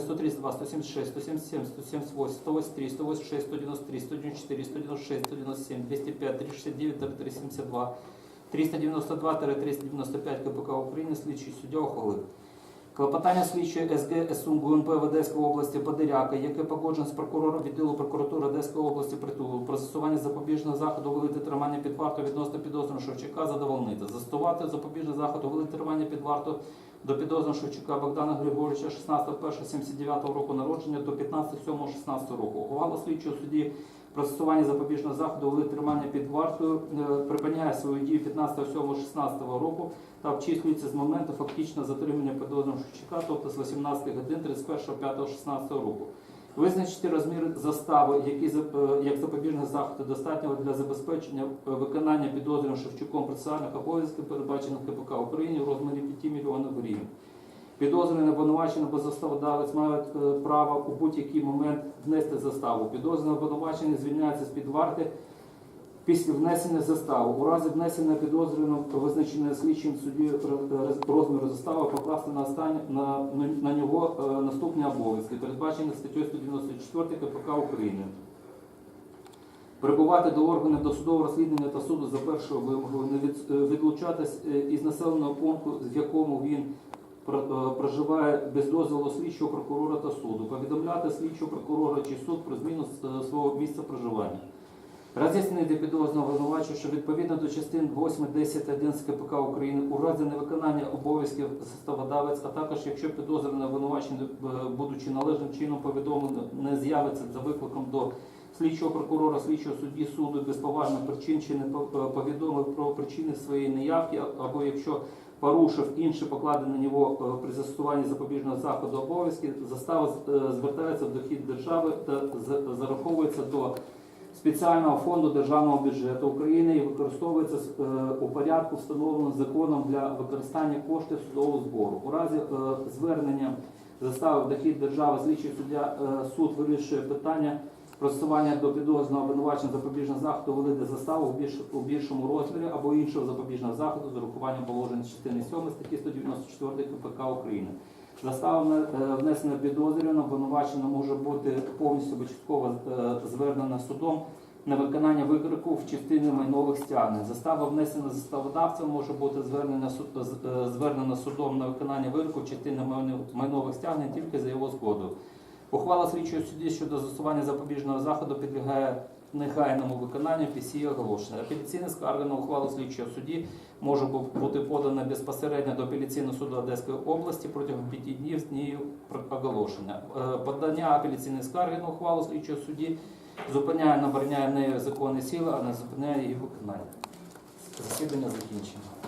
132, 176, 177, 178, 183, 186, 193, 194, 196, 197, 205, 369, 372, 392, 395 КПК України, слідчий суддя ухвалив. Клопотання слідчої СГ СУ ГУНП в Одеської області Подеряка, яке погоджено з прокурором відділу прокуратури Одеської області притулу про застосування запобіжного заходу вилити тримання під варту відносно підозрюваного Шевчука задовольнити. Застосувати запобіжний заход у вилити тримання під варту до підозрюваного Шевчука Богдана Григоровича 16.1.79 року народження до 15.7.16 року. Ухвала слідчого судді процесування запобіжного заходу вели тримання під вартою е, припиняє свою дію 15.7.16 року та обчислюється з моменту фактичного затримання підозрюваного Шевчука, тобто з 18 годин 31.5.16 року. Визначити розмір застави, за- е, як запобіжного заходу достатнього для забезпечення е, виконання підозрюваним Шевчуком процесуальних обов'язків, передбачених КПК України у розмірі 5 мільйонів гривень. Підозрюваний обвинувачений або заставодавець мають е, право у будь-який момент внести заставу. Підозрюваний обвинувачений звільняється з-під варти після внесення застави. У разі внесення підозрюваного визначеного слідчим судді розміру застави покласти на, останнє, на, на, нього е, наступні обов'язки, передбачені статтею 194 КПК України. Прибувати до органів досудового розслідування та суду за першою вимогою, не е, відлучатись е, із населеного пункту, в якому він проживає без дозволу слідчого прокурора та суду, повідомляти слідчого прокурора чи суд про зміну свого місця проживання. Роз'яснити підозрюваного винувачу, що відповідно до частин 8, 10, 11 КПК України у разі невиконання обов'язків заставодавець, а також якщо підозрюваний обвинувачений, е, будучи належним чином повідомлений, не з'явиться за викликом до слідчого прокурора, слідчого судді суду без поважних причин чи не е, повідомив про причини своєї неявки, або якщо порушив інші покладені на нього е, при застосуванні запобіжного заходу обов'язки, застава звертається в дохід держави та за- зараховується до спеціального фонду державного бюджету України і використовується е, у порядку, встановленому законом для використання коштів судового збору. У разі е, звернення застави в дохід держави слідчий суддя е, суд вирішує питання про застосування до підозрюваного обвинувачення запобіжного заходу вилити заставу у більшому розмірі або іншого запобіжного заходу з урахуванням положень частини 7 статті 194 КПК України. Застава е, внесена підозрюваного обвинувачена може бути повністю початково е, звернена судом на виконання викрику в частині майнових стягнень. Застава внесена заставодавцем може бути звернена, е, звернена судом на виконання викрику в частині майнових стягнень тільки за його згодою. Ухвала слідчого судді щодо застосування запобіжного заходу підлягає негайному виконанню після її оголошення. Апеляційна скарга на ухвалу слідчого судді може бути подана безпосередньо до апеляційного суду Одеської області протягом п'яти днів з дні оголошення. Е, Подання апеляційної скарги на ухвалу слідчого судді зупиняє, набороняє нею законні сили, а не зупиняє її виконання. Засідання закінчено.